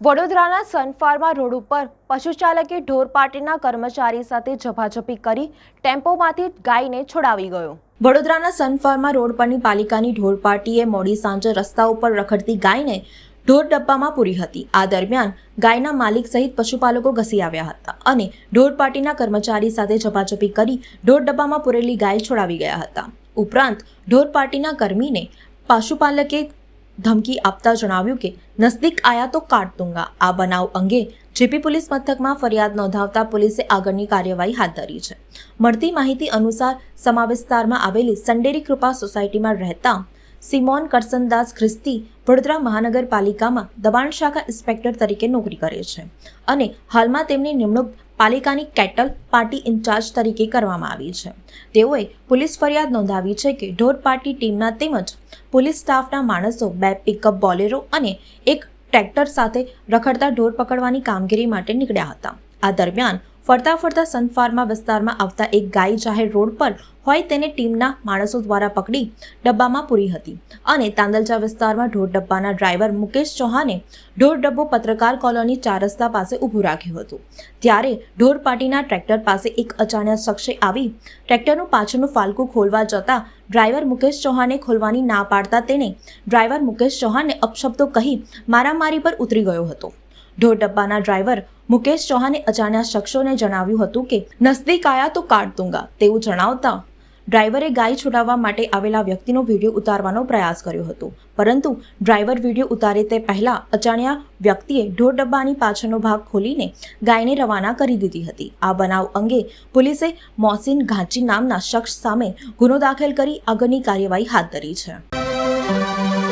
વડોદરાના સનફાર્મા રોડ ઉપર પશુચાલકે ઢોર પાર્ટીના કર્મચારી સાથે ઝપાઝપી કરી ટેમ્પોમાંથી ગાયને છોડાવી ગયો. વડોદરાના સનફાર્મા રોડ પરની પાલિકાની ઢોર પાર્ટીએ મોડી સાંજે રસ્તા ઉપર રખડતી ગાયને ઢોર ડબ્બામાં પૂરી હતી. આ દરમિયાન ગાયના માલિક સહિત પશુપાલકો ઘસી આવ્યા હતા અને ઢોર પાર્ટીના કર્મચારી સાથે ઝપાઝપી કરી ઢોર ડબ્બામાં પૂરેલી ગાય છોડાવી ગયા હતા. ઉપરાંત ઢોર પાર્ટીના કર્મીને પશુપાલકે ધમકી આપતા જણાવ્યું કે, નજદીક આયા તો કાટ દુંગા. આ બનાવ અંગે જેપી પોલીસ મથકમાં ફરિયાદ નોંધાવતા પોલીસે આગળની કાર્યવાહી હાથ ધરી છે. મળતી માહિતી અનુસાર, સમા વિસ્તારમાં આવેલી સંડેરી કૃપા સોસાયટીમાં રહેતા સિમોન કરસનદાસ ખ્રિસ્તી વડોદરા મહાનગરપાલિકામાં દબાણ શાખા ઇન્સ્પેક્ટર તરીકે નોકરી કરે છે અને હાલમાં તેમની નિમણૂક પાલિકાની કેટલ પાર્ટી ઇન્ચાર્જ તરીકે કરવામાં આવી છે. તેઓએ પોલીસ ફરિયાદ નોંધાવી છે કે ઢોર પાર્ટી ટીમના તેમજ પોલીસ સ્ટાફના માણસો બે પિકઅપ બોલેરો અને એક ટ્રેક્ટર સાથે રખડતા ઢોર પકડવાની કામગીરી માટે નીકળ્યા હતા. આ દરમિયાન ફરતા ફરતા સનફાર્મા વિસ્તારમાં આવતા એક ગાય જાહેર રોડ પર હોય તેને ટીમના માણસો દ્વારા પકડી ડબ્બામાં પૂરી હતી. અને તાંદલચા વિસ્તારમાં ઢોર ડબ્બાના ડ્રાઈવર મુકેશ ચૌહાણે ઢોર ડબ્બો પત્રકાર કોલોની ચાર રસ્તા પાસે ઊભું રાખ્યું હતું. ત્યારે ઢોર પાર્ટીના ટ્રેક્ટર પાસે એક અજાણ્યા શખ્સે આવી ટ્રેક્ટરનું પાછળનું ફાલકું ખોલવા જતાં ડ્રાઈવર મુકેશ ચૌહાણે ખોલવાની ના પાડતા તેણે ડ્રાઈવર મુકેશ ચૌહાણને અપશબ્દો કહી મારામારી પર ઉતરી ગયો હતો. ઢોર ડબ્બાના ડ્રાઈવર મુકેશ ચૌહાણે અજાણ્યા શખ્સોને જણાવ્યું હતું કે નસદીક આયા તો કાટ દૂંગા, તેવું જણાવતા ડ્રાઈવરે ગાય છોડાવવા માટે આવેલા વ્યક્તિનો વીડિયો ઉતારવાનો પ્રયાસ કર્યો હતો. પરંતુ ડ્રાઈવર વીડિયો ઉતારે તે પહેલા અજાણ્યા વ્યક્તિએ ઢોર ડબ્બાની પાછળનો ભાગ ખોલીને ગાયને રવાના કરી દીધી હતી. આ બનાવ અંગે પોલીસે મોસીન ઘાંચી નામના શખ્સ સામે ગુનો દાખલ કરી આગળની કાર્યવાહી હાથ ધરી છે.